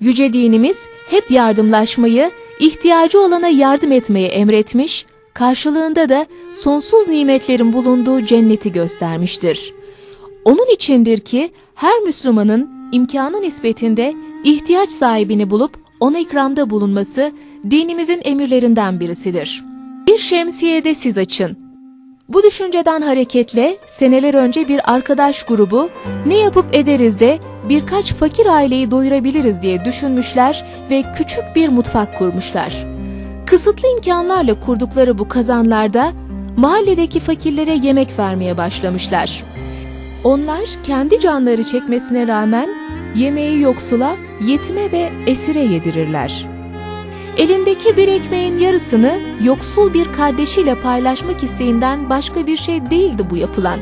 Yüce dinimiz hep yardımlaşmayı, ihtiyacı olana yardım etmeyi emretmiş, karşılığında da sonsuz nimetlerin bulunduğu cenneti göstermiştir. Onun içindir ki her Müslümanın imkanı nispetinde ihtiyaç sahibini bulup ona ikramda bulunması dinimizin emirlerinden birisidir. Bir şemsiyede siz açın. Bu düşünceden hareketle seneler önce bir arkadaş grubu ne yapıp ederiz de birkaç fakir aileyi doyurabiliriz diye düşünmüşler ve küçük bir mutfak kurmuşlar. Kısıtlı imkanlarla kurdukları bu kazanlarda mahalledeki fakirlere yemek vermeye başlamışlar. Onlar kendi canları çekmesine rağmen yemeği yoksula, yetime ve esire yedirirler. Elindeki bir ekmeğin yarısını yoksul bir kardeşiyle paylaşmak isteğinden başka bir şey değildi bu yapılan.